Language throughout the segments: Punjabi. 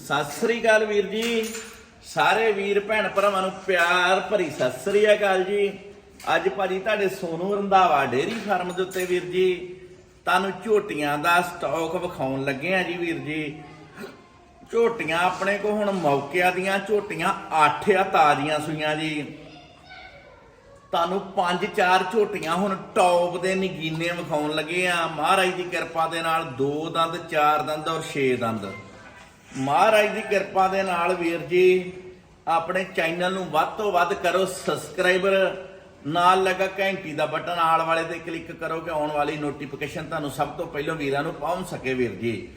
ਸਤਿ ਸ੍ਰੀ ਅਕਾਲ ਵੀਰ ਜੀ। ਸਾਰੇ ਵੀਰ ਭੈਣ ਭਰਾਵਾਂ ਨੂੰ ਪਿਆਰ ਭਰੀ ਸਤਿ ਸ੍ਰੀ ਅਕਾਲ ਜੀ। ਅੱਜ ਭਾਜੀ ਤੁਹਾਡੇ ਸੋਨੂ ਰੰਧਾਵਾ ਡੇਰੀ ਫਾਰਮ ਦੇ ਉੱਤੇ ਵੀਰ ਜੀ, ਤੁਹਾਨੂੰ ਝੋਟੀਆਂ ਦਾ ਸਟਾਕ ਵਿਖਾਉਣ ਲੱਗੇ ਆ ਜੀ ਵੀਰ ਜੀ। ਝੋਟੀਆਂ ਆਪਣੇ ਕੋ ਹੁਣ ਮੌਕਿਆਂ ਦੀਆਂ, ਝੋਟੀਆਂ 8 ਆ, ਤਾਜ਼ੀਆਂ ਸੂਈਆਂ ਜੀ। ਤੁਹਾਨੂੰ ਪੰਜ ਚਾਰ ਝੋਟੀਆਂ ਹੁਣ ਟੌਪ ਦੇ ਨਗੀਨੇ ਵਿਖਾਉਣ ਲੱਗੇ ਆ। ਮਹਾਰਾਜ ਦੀ ਕਿਰਪਾ ਦੇ ਨਾਲ ਦੋ ਦੰਦ, ਚਾਰ ਦੰਦ ਔਰ ਛੇ ਦੰਦ। ਮਹਾਰਾਜ ਦੀ ਕਿਰਪਾ ਦੇ ਨਾਲ ਵੀਰ ਜੀ, ਆਪਣੇ ਚੈਨਲ ਨੂੰ ਵੱਧ ਤੋਂ ਵੱਧ ਕਰੋ ਸਬਸਕ੍ਰਾਈਬਰ ਨਾਲ ਲੱਗਾ ਘੰਟੀ ਦਾ ਬਟਨ ਆਲ ਵਾਲੇ ਤੇ ਕਲਿੱਕ ਕਰੋ ਕਿ ਆਉਣ ਵਾਲੀ ਨੋਟੀਫਿਕੇਸ਼ਨ ਤੁਹਾਨੂੰ ਸਭ ਤੋਂ ਪਹਿਲਾਂ ਵੀਰਾਂ ਨੂੰ ਪਹੁੰਚ ਸਕੇ ਵੀਰ ਜੀ।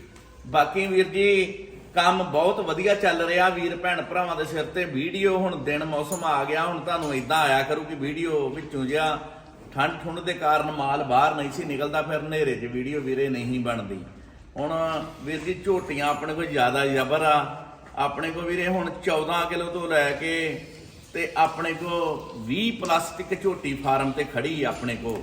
ਬਾਕੀ ਵੀਰ ਜੀ, ਕੰਮ ਬਹੁਤ ਵਧੀਆ ਚੱਲ ਰਿਹਾ। ਵੀਰ ਭੈਣ ਭਰਾਵਾਂ ਦੇ ਸਿਰ ਤੇ ਵੀਡੀਓ ਹੁਣ ਦਿਨ ਮੌਸਮ ਆ ਗਿਆ। ਹੁਣ ਤੁਹਾਨੂੰ ਇਦਾਂ ਆਇਆ ਕਰੂ ਕਿ ਵੀਡੀਓ ਵਿੱਚੋਂ ਜਿਆ ਠੰਡ ਠੁੰਡ ਦੇ ਕਾਰਨ ਮਾਲ ਬਾਹਰ ਨਹੀਂ ਸੀ ਨਿਕਲਦਾ, ਫਿਰ ਹਨੇਰੇ 'ਚ ਵੀਡੀਓ ਵੀਰੇ ਨਹੀਂ ਬਣਦੀ। ਹੁਣ ਵੀਰ ਜੀ, ਝੋਟੀਆਂ ਆਪਣੇ ਕੋਲ ਜ਼ਿਆਦਾ ਜ਼ਬਰ ਆ। ਆਪਣੇ ਕੋਲ ਵੀਰੇ ਹੁਣ 14 ਕਿਲੋ ਤੋਂ ਲੈ ਕੇ ਤੇ ਆਪਣੇ ਕੋ 20 ਪਲਾਸਟਿਕ ਝੋਟੀ ਫਾਰਮ ਤੇ ਖੜੀ ਆਪਣੇ ਕੋਲ।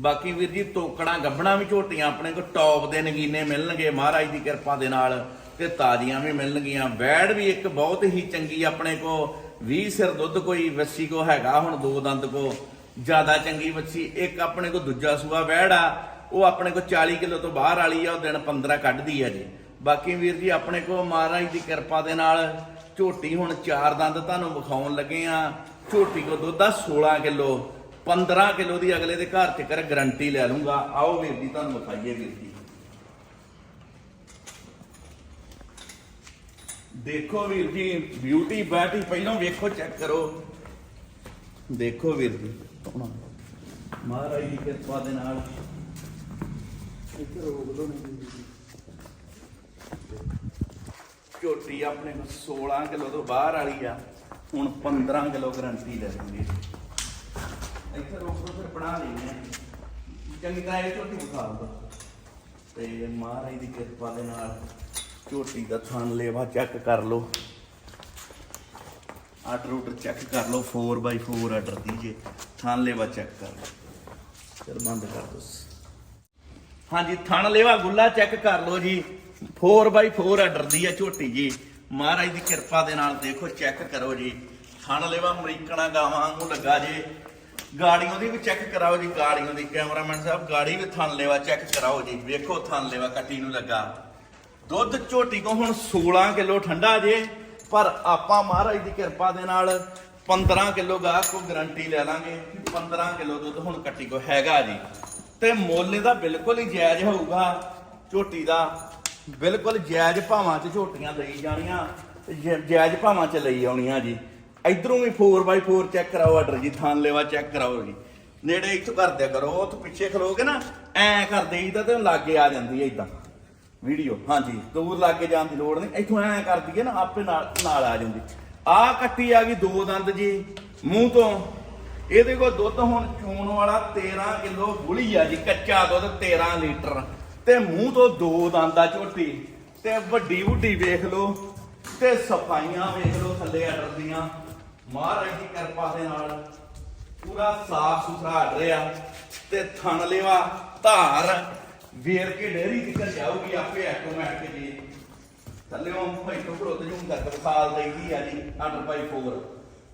ਬਾਕੀ ਵੀਰ ਜੀ, ਤੋਕੜਾਂ ਗੱਬਣਾ ਵੀ ਝੋਟੀਆਂ ਆਪਣੇ ਕੋਲ, ਟੌਪ ਦੇ ਨਗੀਨੇ ਮਿਲਣਗੇ ਮਹਾਰਾਜ ਦੀ ਕਿਰਪਾ ਦੇ ਨਾਲ ਤੇ ਤਾਜ਼ੀਆਂ ਵੀ ਮਿਲਣਗੀਆਂ। ਵੈੜ ਵੀ ਇੱਕ ਬਹੁਤ ਹੀ ਚੰਗੀ ਆਪਣੇ ਕੋਲ 20 ਸਿਰ ਦੁੱਧ ਕੋਈ ਵੱਸੀ ਕੋ ਹੈਗਾ, ਹੁਣ ਦੋ ਦੰਦ ਕੋ ਜ਼ਿਆਦਾ ਚੰਗੀ ਵੱਛੀ ਇੱਕ ਆਪਣੇ ਕੋ ਦੂਜਾ ਸੂਆ ਵੈੜ ਆ। ਉਹ ਆਪਣੇ ਕੋਲ 40 ਕਿਲੋ ਤੋਂ ਬਾਹਰ ਵਾਲੀ ਆ, ਉਹ ਦਿਨ 15 ਕੱਢਦੀ ਆ ਜੀ। ਬਾਕੀ ਵੀਰ ਜੀ, ਆਪਣੇ ਕੋਲ ਮਹਾਰਾਜ ਦੀ ਕਿਰਪਾ ਦੇ ਨਾਲ ਝੋਟੀ ਹੁਣ ਚਾਰ ਦੰਦ ਤੁਹਾਨੂੰ ਵਿਖਾਉਣ ਲੱਗੇ ਆ। ਝੋਟੀ ਕੋ ਦੁੱਧ ਆ 16 ਕਿਲੋ। 15 ਕਿਲੋ ਦੀ ਅਗਲੇ ਦੇ ਘਰ ਤੇ ਕਰ ਗਰੰਟੀ ਲੈ ਲੂੰਗਾ ਆਓ ਵੀਰ ਜੀ, ਤੁਹਾਨੂੰ ਵਿਖਾਈਏ ਵੀਰ ਜੀ। ਦੇਖੋ ਵੀਰ ਜੀ ਬਿਊਟੀ ਬੈਟੀ ਪਹਿਲਾਂ ਵੇਖੋ ਚੈੱਕ ਕਰੋ। ਦੇਖੋ ਵੀਰ ਜੀ। ਮਹਾਰਾਜ ਦੀ ਕਿਰਪਾ ਦੇ ਨਾਲ ਇੱਥੇ ਰੋਕ ਦੋ ਨਹੀਂ ਝੋਟੀ ਆਪਣੇ ਕੋਲ 16 ਕਿਲੋ ਤੋਂ ਬਾਹਰ ਵਾਲੀ ਆ, ਹੁਣ 15 ਕਿਲੋ ਗਰੰਟੀ ਲੈ ਲੂੰਗੇ ਇੱਥੇ ਰੋਕ ਦੋ ਫਿਰ ਬਣਾ ਲੈਣੇ ਚੰਗੀ ਤਰ੍ਹਾਂ ਇਹ ਝੋਟੀ ਵਿਖਾ ਤੇ ਮਹਾਰਾਜ ਦੀ ਕਿਰਪਾ ਦੇ ਨਾਲ ਝੋਟੀ ਦਾ ਥਣ ਲੇਵਾ ਚੈੱਕ ਕਰ ਲਓ। ਆਰਡਰ ਰੂਟਰ ਚੈੱਕ ਕਰ ਲਓ 4x4 ਆਰਡਰ ਦੀਜੇ ਥਣ ਲੇਵਾ ਚੈੱਕ ਕਰ ਲਓ। ਫਿਰ ਬੰਦ ਕਰ ਦੋ ਹਾਂਜੀ, ਥਣ ਲੇਵਾ ਗੁੱਲਾ ਚੈੱਕ ਕਰ ਲਓ ਜੀ। 4x4 ਆਰਡਰ ਦੀ ਆ ਝੋਟੀ ਜੀ। ਮਹਾਰਾਜ ਦੀ ਕਿਰਪਾ ਦੇ ਨਾਲ ਦੇਖੋ ਚੈੱਕ ਕਰੋ ਜੀ। ਥਣ ਲੇਵਾ ਅਮਰੀਕਣਾ ਗਾਵਾਂ ਨੂੰ ਲੱਗਾ ਜੀ। ਗਾੜੀਆਂ ਦੀ ਵੀ ਚੈੱਕ ਕਰਾਓ ਜੀ, ਗਾੜੀਆਂ ਦੀ। ਕੈਮਰਾਮੈਨ ਸਾਹਿਬ, ਗਾੜੀ ਵੀ ਥਣ ਲੇਵਾ ਚੈੱਕ ਕਰਾਓ ਜੀ। ਵੇਖੋ ਥਣ ਲੇਵਾ ਕੱਟੀ ਨੂੰ ਲੱਗਾ। ਦੁੱਧ ਝੋਟੀ ਕੋ ਹੁਣ 16 ਕਿਲੋ ਠੰਡਾ ਜੇ, ਪਰ ਆਪਾਂ ਮਹਾਰਾਜ ਦੀ ਕਿਰਪਾ ਦੇ ਨਾਲ 15 ਕਿਲੋ ਗਾਹ ਕੋ ਗਰੰਟੀ ਲੈ ਲਾਂਗੇ। ਕਿ 15 ਕਿਲੋ ਦੁੱਧ ਹੁਣ ਕੱਟੀ ਕੋ ਹੈਗਾ ਜੀ। ਤੇ ਮੁੱਲ ਇਹਦਾ ਬਿਲਕੁਲ ਹੀ ਜਾਇਜ਼ ਹੋਊਗਾ। ਝੋਟੀ ਦਾ ਬਿਲਕੁਲ ਜਾਇਜ਼ ਭਾਵਾਂ 'ਚ ਝੋਟੀਆਂ ਲਈ ਜਾਣੀਆਂ ਤੇ ਜ- ਜਾਇਜ਼ ਭਾਵਾਂ 'ਚ ਲਈ ਆਉਣੀਆਂ ਜੀ। ਇਧਰੋਂ ਵੀ 4x4 ਚੈੱਕ ਕਰਾਓ ਆਰਡਰ ਜੀ, ਥਾਨ ਲੈਵਾ ਚੈੱਕ ਕਰਾਓ ਜੀ। ਨੇੜੇ ਇੱਥੋਂ ਕਰ ਦਿਆ ਕਰੋ ਉਹ ਤੋਂ ਪਿੱਛੇ ਖਲੋਗੇ ਨਾ, ਐ ਕਰ ਦੇਈਦਾ ਤੇ ਲਾਗੇ ਆ ਜਾਂਦੀ ਹੈ ਇਦਾਂ ਵੀਡੀਓ, ਹਾਂਜੀ, ਦੂਰ ਲਾਗੇ ਜਾਣ ਦੀ ਲੋੜ ਨਹੀਂ, ਇੱਥੋਂ ਐ ਕਰ ਦਈਏ ਨਾ, ਆਪੇ ਨਾਲ ਨਾਲ ਆ ਜਾਂਦੀ। ਆ ਕੱਟੀ ਆ ਗਈ ਦੋ ਦੰਦ ਜੀ, ਮੂੰਹ ਤੋਂ। ਇਹਦੇ ਕੋਲ ਦੁੱਧ ਹੁਣ ਚੂਣ ਵਾਲਾ 13 ਕਿਲੋ ਗੁਲੀ ਆ ਜੀ, ਕੱਚਾ ਦੁੱਧ 13 ਲੀਟਰ। ਤੇ ਮੂੰਹ ਤੋਂ ਦੋ ਦੰਦਾ ਝੋਟੀ। ਤੇ ਵੱਡੀ ਵੱਡੀ ਵੇਖ ਲਓ, ਤੇ ਸਫਾਈਆਂ ਵੇਖ ਲਓ ਥੱਲੇ ਅਡਰ ਦੀਆਂ ਮਹਾਰਾਜ ਦੀ ਕਿਰਪਾ ਦੇ ਨਾਲ ਪੂਰਾ ਸਾਫ਼ ਸੁਥਰਾ ਆਰਡਰ ਆ ਤੇ ਥਣ ਲੈਵਾ, ਧਾਰ ਵੇਰ ਕੇ ਡੇਰੀ ਨਿਕਲ ਜਾਊਗੀ ਆਪੇ ਆਟੋਮੈਟਿਕ ਜੀ। ਥੱਲੇੋਂ ਭਾਈ ਟੁਕੜੋ ਤੇ ਜੂਮ ਕਰਕੇ ਸਾਲ ਦੇਗੀ ਆ ਜੀ ਆਰਡਰ ਬਾਈ 4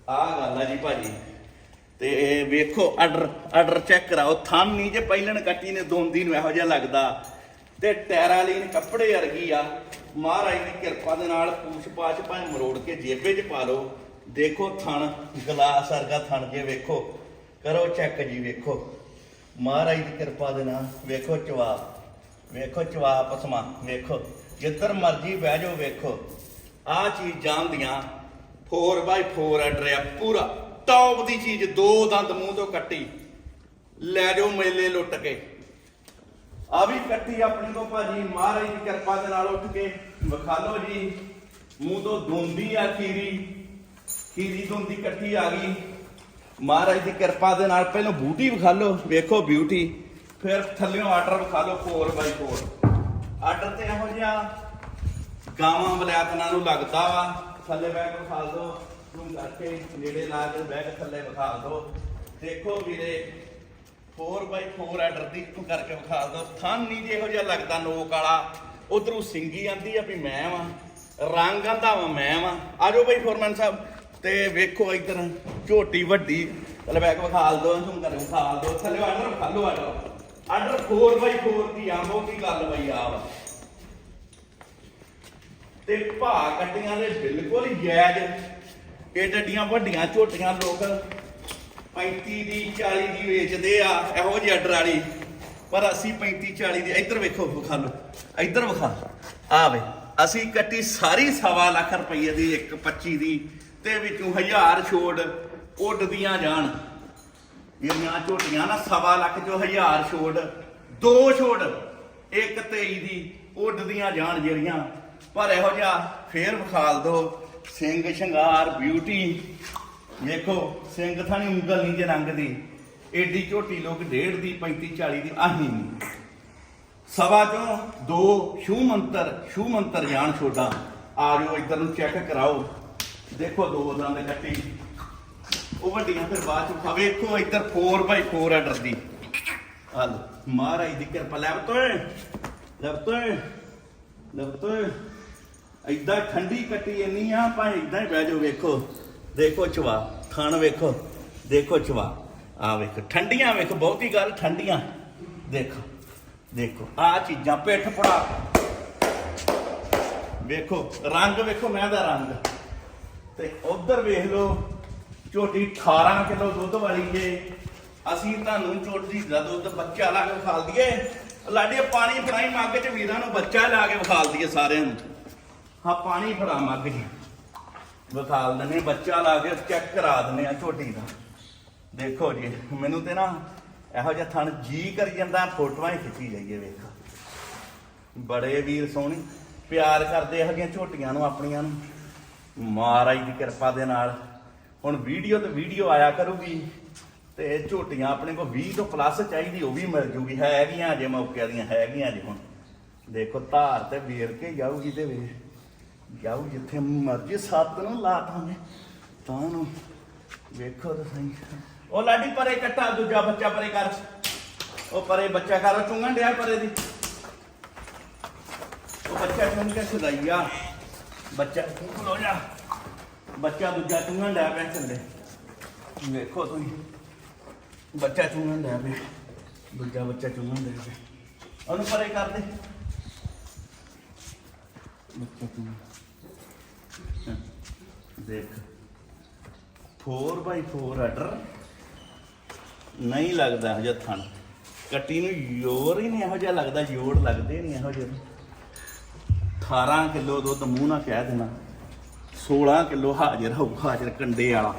ਆਹ ਗੱਲ ਆ ਜੀ ਭਾਜੀ। ਤੇ ਵੇਖੋ ਆਰਡਰ ਆਰਡਰ ਚੈੱਕ ਕਰਾਓ। ਥੰਮ ਨਹੀਂ ਜੇ ਪਹਿਲਣ ਕੱਟੀ ਨੇ, ਦੋਂਦੀ ਨੂੰ ਇਹੋ ਜਿਹਾ ਲੱਗਦਾ। ਤੇ ਟੈਰਾਲੀਨ ਕੱਪੜੇ ਵਰਗੀ ਆ। ਮਹਾਰਾਜ ਦੀ ਕਿਰਪਾ ਦੇ ਨਾਲ ਪੂਛ ਪਾਛ ਭਾਵੇਂ ਮਰੋੜ ਕੇ ਜੇਬੇ 'ਚ ਪਾ ਲਓ। ਦੇਖੋ ਥਣ, ਗਲਾਸ ਵਰਗਾ ਥਣ ਜੇ ਵੇਖੋ। ਕਰੋ ਚੈੱਕ ਜੀ ਵੇਖੋ। ਮਹਾਰਾਜ ਦੀ ਕਿਰਪਾ ਦੇ ਨਾਲ ਵੇਖੋ ਚਵਾ ਵੇਖੋ ਚਵਾ ਪਸਮਾ, ਵੇਖੋ। ਜਿੱਧਰ ਮਰਜ਼ੀ ਬਹਿ ਜਾਓ, ਵੇਖੋ। ਆਹ ਚੀਜ਼ ਜਾਣਦੀਆਂ। 4x4 ਆਰਡਰ ਆ, ਪੂਰਾ। ਟੌਪ ਦੀ ਚੀਜ਼ ਦੋ ਦੰਦ ਮੂੰਹ ਤੋਂ ਕੱਟੀ। ਲੈ ਜਾਓ ਮੇਲੇ ਲੁੱਟ ਕੇ। ਆ ਵੀ ਕੱਟੀ ਆਪਣੇ ਤੋਂ ਭਾਜੀ, ਮਹਾਰਾਜ ਦੀ ਕਿਰਪਾ ਦੇ ਨਾਲ ਉੱਠ ਕੇ। ਵਿਖਾ ਲਓ ਜੀ, ਮੂੰਹ ਤੋਂ ਦੋਂਦੀ ਆ ਖੀਰੀ। ਖੀਰੀ ਦੋਂਦੀ ਕੱਟੀ ਆ ਗਈ। ਮਹਾਰਾਜ ਦੀ ਕਿਰਪਾ ਦੇ ਨਾਲ ਪਹਿਲਾਂ ਬੂਟੀ ਵਿਖਾ ਲਓ, ਵੇਖੋ ਬਿਊਟੀ ਫਿਰ ਥੱਲਿਓਂ ਆਰਡਰ ਵਿਖਾ ਲਓ 4x4 ਆਰਡਰ ਤੇ ਇਹੋ ਜਿਹਾ ਗਾਵਾਂ ਬਲਿਆਤਨਾਂ ਨੂੰ ਲੱਗਦਾ ਵਾ। ਥੱਲੇ ਬੈਠ ਕੇ ਵਿਖਾ ਦਿਓ ਜ਼ੂਮ ਕਰਕੇ ਨੇੜੇ ਲਾ ਕੇ ਬੈਠ ਕੇ ਥੱਲੇ ਵਿਖਾ ਦਿਓ। ਦੇਖੋ ਵੀਰੇ 4x4 ਆਰਡਰ ਦੀ ਇੱਕੋ ਕਰਕੇ ਵਿਖਾ ਦਿਓ। ਥਣ ਨਹੀਂ ਜਿਹੋ ਜਿਹਾ ਲੱਗਦਾ ਨੋਕ ਵਾਲਾ। ਉਧਰੋਂ ਸਿੰਗੀ ਆਂਦੀ ਆ ਵੀ ਮੈਂ ਵਾਂ, ਰੰਗ ਆਂਦਾ ਵਾ, ਮੈਂ ਵਾ। ਆਜੋ ਬਈ ਫੋਰਮੈਨ ਸਾਹਿਬ, ਤੇ ਵੇਖੋ ਇੱਧਰ, ਝੋਟੀ ਵੱਡੀ ਥੱਲੇ ਬੈਕ ਵਿਖਾਲ ਦੋ ਝੁੰਮ ਕਰ ਵਿਖਾ ਦੋ ਥੱਲੇ ਆਰਡਰ ਵਿਖਾ ਲਓ ਆਰਡਰ ਆਰਡਰ 4x4 ਦੀ ਆ ਬਹੁਤੀ ਗੱਲ ਬਈ ਆ ਵਾ। ਤੇ ਭਾ ਕੱਟੀਆਂ ਦੇ ਬਿਲਕੁਲ ਹੀ ਜਾਇਜ਼ ਇਹ ਡੱਡੀਆਂ ਵੱਡੀਆਂ, ਝੋਟੀਆਂ ਲੋਕ 35 ਦੀ 40 ਦੀ ਵੇਚਦੇ ਆ, ਇਹੋ ਜਿਹੀ ਆਰਡਰ ਵਾਲੀ ਪਰ ਅਸੀਂ 35 40 ਦੀ, ਇੱਧਰ ਵੇਖੋ, ਵਿਖਾ ਲਓ, ਇੱਧਰ ਵਿਖਾ ਆ ਵੇ, ਅਸੀਂ ਕੱਟੀ ਸਾਰੀ ਸਵਾ ਲੱਖ ਰੁਪਏ ਦੀ, ਇੱਕ 25 ਦੀ, ਤੇ ਵਿੱਚੋਂ ਹਜ਼ਾਰ ਛੋੜ ਉੱਡਦੀਆਂ ਜਾਣ। ਜਿਹੜੀਆਂ ਝੋਟੀਆਂ ਨਾ, ਸਵਾ ਲੱਖ ਚੋਂ ਹਜ਼ਾਰ ਛੋੜ, ਦੋ ਛੋੜ, ਇੱਕ 23 ਦੀ ਉੱਡਦੀਆਂ ਜਾਣ ਜਿਹੜੀਆਂ। ਪਰ ਇਹੋ ਜਿਹਾ ਫੇਰ ਵਿਖਾਲ ਦੋ ਸਿੰਘ ਸ਼ਿੰਗਾਰ ਬਿਊਟੀ ਵੇਖੋ, ਸਿੰਘ ਥਾਣੀ ਉਂਗਲ ਨਹੀਂ ਜੇ ਰੰਗ ਦੀ ਏਡੀ ਝੋਟੀ ਲੋਕ ਡੇਢ ਦੀ 35 40 ਦੀ, ਆਹੀ ਨਹੀਂ। ਸਵਾ ਚੋਂ ਦੋ ਸ਼ੂ ਮੰਤਰ ਸ਼ੂ ਮੰਤਰ ਜਾਣ ਛੋਡਾ ਆ ਜਾਓ, ਇੱਧਰ ਨੂੰ ਚੈੱਕ ਕਰਾਓ। ਦੇਖੋ ਦੋ ਦੰਦ ਕੱਟੀ। ਉਹ ਵੱਡੀਆਂ ਫਿਰ ਬਾਅਦ ਚ ਖਾ ਵੇਖੋ, ਇੱਧਰ 4x4 ਆਰਡਰ ਦੀ ਹਲ ਮਹਾਰਾਜ ਦੀ ਕਿਰਪਾ। ਲੈ ਤੋਏ ਲੈ ਤੋਏ ਲੈ ਤੋਏ ਐਦਾਂ ਠੰਡੀ ਕੱਟੀ ਇੰਨੀ ਆ, ਭਾਵੇਂ ਇਦਾਂ ਹੀ ਬਹਿ ਜਾਓ, ਵੇਖੋ। ਦੇਖੋ ਚਵਾ, ਥਣ ਵੇਖੋ। ਦੇਖੋ ਚਵਾ। ਆ ਵੇਖੋ, ਠੰਡੀਆਂ ਵੇਖੋ, ਬਹੁਤੀ ਗੱਲ ਠੰਡੀਆਂ। ਦੇਖੋ ਦੇਖੋ ਆ ਚੀਜ਼ਾਂ, ਪਿੱਠ ਪੜਾ। ਵੇਖੋ, ਰੰਗ ਵੇਖੋ, ਮੈਂ ਦਾ ਰੰਗ। ਤੇ ਉਧਰ ਵੇਖ ਲਓ, ਝੋਟੀ 18 ਕਿਲੋ ਦੁੱਧ ਵਾਲੀ ਜੇ ਅਸੀਂ ਤੁਹਾਨੂੰ ਝੋਟੀ ਦਾ ਦੁੱਧ ਬੱਚਾ ਲਾ ਕੇ ਵਿਖਾਲ ਦਈਏ। ਲਾਡੀ ਪਾਣੀ ਫੜਾਈ ਮੱਗ ਚ ਵੀਰਾਂ ਨੂੰ ਬੱਚਾ ਲਾ ਕੇ ਵਿਖਾਲ ਦਈਏ ਸਾਰਿਆਂ ਨੂੰ। ਹਾਂ, ਪਾਣੀ ਫੜਾ ਮੱਗ ਜੀ। ਵਿਖਾਲ ਦਿੰਦੇ ਬੱਚਾ ਲਾ ਕੇ ਚੈੱਕ ਕਰਾ ਦਿੰਦੇ ਆ ਝੋਟੀ ਦਾ। ਦੇਖੋ ਜੀ, ਮੈਨੂੰ ਤੇ ਨਾ ਇਹੋ ਜਿਹਾ ਥਣ ਜੀ ਕਰੀ ਜਾਂਦਾ, ਫੋਟੋਆਂ ਹੀ ਖਿੱਚੀ ਜਾਈਏ ਵੇਖ। ਬੜੇ ਵੀਰ ਸੋਹਣੀ, ਪਿਆਰ ਕਰਦੇ ਇਹੋ ਜਿਹੀਆਂ ਝੋਟੀਆਂ ਨੂੰ, ਆਪਣੀਆਂ ਨੂੰ। ਮਹਾਰਾਜ ਦੀ ਕਿਰਪਾ ਦੇ ਨਾਲ। ਹੁਣ ਵੀਡੀਓ ਤੇ ਵੀਡੀਓ ਆਇਆ ਕਰੂਗੀ, ਤੇ ਝੋਟੀਆਂ ਆਪਣੇ ਕੋਲ 20 ਤੋਂ ਪਲੱਸ ਚਾਹੀਦੀ, ਉਹ ਵੀ ਮਿਲ ਜੂਗੀ। ਹੈਗੀਆਂ ਜੇ ਮੌਕੇ ਦੀਆਂ, ਹੈਗੀਆਂ ਜੇ ਹੁਣ। ਦੇਖੋ, ਧਾਰ ਤੇ ਵੇਰ ਕੇ ਜਾਊਗੀ ਤੇ ਵੇ ਜਾਊ ਜਿੱਥੇ ਮਰਜ਼ੀ, ਸੱਤ ਨੂੰ ਲਾਤਾਂਗੇ ਤਾਂ ਨੂੰ ਵੇਖੋ ਤਾਂ ਸਹੀ। ਉਹ ਲਾਡੀ, ਪਰੇ ਕੱਟਾ, ਦੂਜਾ ਬੱਚਾ ਪਰੇ ਕਰ। ਉਹ ਪਰੇ ਬੱਚਾ ਕਰ, ਉਹ ਚੁੰਗਣ ਡਿਆ ਪਰੇ ਦੀ। ਉਹ ਬੱਚਾ ਚੁੰਗ ਕੇ ਸੁਦਾਈਆ ਬੱਚਾ ਤੂੰ ਖਲੋ ਜਾ। ਬੱਚਾ ਦੂਜਾ ਚੁੰਗਣ ਡਿਆ ਪਿਆ ਚੱਲੇ ਵੇਖੋ ਤੁਸੀਂ। ਬੱਚਾ ਚੁੰਗਣ ਡਿਆ ਪਿਆ। ਦੂਜਾ ਬੱਚਾ ਚੁੰਗਣ ਡਿਆ ਪਿਆ। ਉਹਨੂੰ ਪਰੇ ਕਰ ਦੇ। ਬੱਚਾ ਚੁੰਗਣ ਹਾਂ, ਦੇਖ। 4x4 ਆਰਡਰ ਨਹੀਂ ਲੱਗਦਾ ਹਜੇ ਥਣ। ਕੱਟੀ ਨੂੰ ਯੋਰ ਹੀ ਨਹੀਂ ਇਹੋ ਜਿਹਾ ਲੱਗਦਾ ਜੋੜ ਲੱਗਦੇ ਨਹੀਂ ਇਹੋ ਜਿਹੇ। 18 ਕਿਲੋ ਦੁੱਧ ਮੂੰਹ ਨਾਲ ਕਹਿ ਦੇਣਾ 16 ਕਿਲੋ ਹਾਜ਼ਰ ਹੋਊ ਹਾਜ਼ਰ ਕੰਡੇ ਵਾਲਾ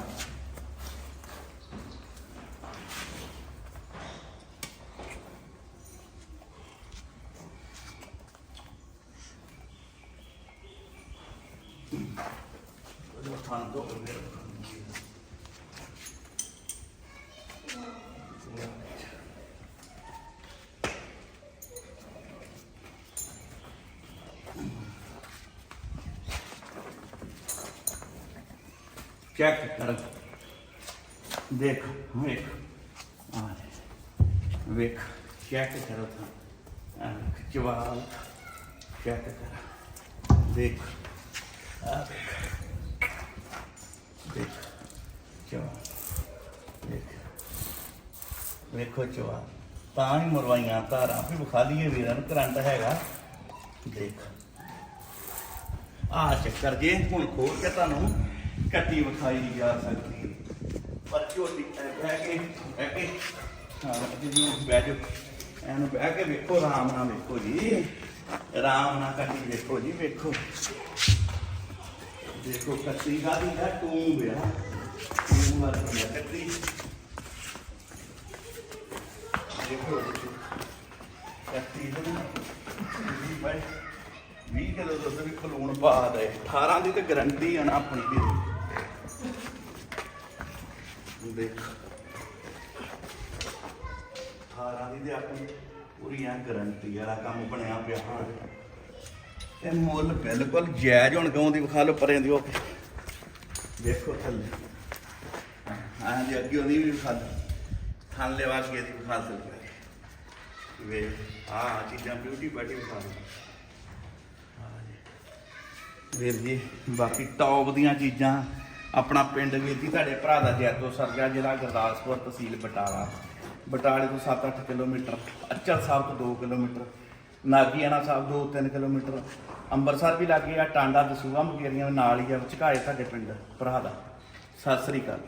ਉਹ ਥਾਂ ਤੋਂ ਚੈੱਕ ਕਰ। ਦੇਖ, ਵੇਖ। ਆ ਵੇਖ, ਚੈੱਕ ਕਰੋ ਤਾਂ। ਆ ਚੈੱਕ ਕਰ। ਦੇਖ। ਆ ਦੇਖ। ਦੇਖ, ਜਵਾਬ। ਦੇਖ। ਵੇਖੋ ਜਵਾਬ। ਤਾਂ ਹੀ ਮਰਵਾਈਆਂ ਧਾਰਾਂ। ਵੀ ਵਿਖਾ ਲਈਏ ਵੀਰਾਂ ਨੂੰ ਕਰੰਟ ਹੈਗਾ। ਦੇਖ। ਆ ਚੱਕਰ ਜੇ ਹੁਣ ਖੋਲ ਕੇ ਤੁਹਾਨੂੰ ਕੱਟੀ ਵਿਖਾਈ ਜਾ ਸਕਦੀ। ਪਰ ਝੋਟੀ ਐ ਬਹਿ ਕੇ ਬਹਿ ਕੇ। ਹਾਂ ਜੀ ਬਹਿ ਜਾਓ। ਐਨੂੰ ਬਹਿ ਕੇ ਵੇਖੋ, ਆਰਾਮ ਨਾਲ ਵੇਖੋ ਜੀ। ਆਰਾਮ ਨਾਲ ਕੱਟੀ ਵੇਖੋ ਜੀ, ਵੇਖੋ। ਦੇਖੋ ਕੱਟੀ ਗਾਦੀ ਦਾ ਟੂੰ ਬਿਆ ਟੂੰ ਵਰਗੀ ਕੱਟੀ। ਦੇਖੋ ਕੱਟੀ ਦੇ ਜੀ ਬਾਈ 20 ਕਿਲੋ ਦੁੱਧ ਵੀ ਖਲੂਣ ਪਾ ਦੇ 18 ਦੀ ਤੇ ਗਰੰਟੀ ਆ ਨਾ ਆਪਣੀ ਦੀ ਦੇਖ 18 ਦੀ ਤੇ ਆਪਣੀ ਪੂਰੀ ਆ ਗਰੰਟੀ ਵਾਲਾ ਕੰਮ ਬਣਿਆ ਪਿਆ ਹਾਂ। ਤੇ ਮੁੱਲ ਬਿਲਕੁਲ ਜਾਇਜ਼ ਹੁਣ ਕਿਉਂ ਦੀ ਵਿਖਾ ਲਓ, ਪਰੇ ਦੀ ਉਹ ਦੇਖੋ ਥੱਲੇ। ਹਾਂ ਜੀ ਅੱਗੇ ਉਹਦੀ ਵੀ ਵਿਖਾ ਲਓ ਥਾਂ ਲੈਵਾ ਕੇ ਦੀ ਵਿਖਾ ਸਕਦੇ ਵੇ ਆ ਚੀਜ਼ਾਂ ਬਿਊਟੀ ਬਾਟੀ ਵਿਖਾ ਲਓ ਵੀਰ ਜੀ। ਬਾਕੀ ਟੌਪ ਦੀਆਂ ਚੀਜ਼ਾਂ। ਆਪਣਾ ਪਿੰਡ ਵੀਰ ਜੀ, ਤੁਹਾਡੇ ਭਰਾ ਦਾ ਜੈਤੋ ਸਰਗਾ ਜ਼ਿਲ੍ਹਾ ਗੁਰਦਾਸਪੁਰ, ਤਹਿਸੀਲ ਬਟਾਲਾ। ਬਟਾਲੇ ਤੋਂ 7-8 ਕਿਲੋਮੀਟਰ, ਅਚਲ ਸਾਹਿਬ ਤੋਂ 2 ਕਿਲੋਮੀਟਰ, ਨਾਗੀਆਣਾ ਸਾਹਿਬ 2-3 ਕਿਲੋਮੀਟਰ, ਅੰਮ੍ਰਿਤਸਰ ਵੀ ਲੱਗੇ ਆ ਟਾਂਡਾ ਦਸੂਆ ਮੁਕੇਰੀਆਂ ਨਾਲ ਹੀ ਆ ਝਕਾਏ ਸਾਡੇ ਪਿੰਡ, ਭਰਾ ਦਾ। ਸਤਿ ਸ੍ਰੀ ਅਕਾਲ।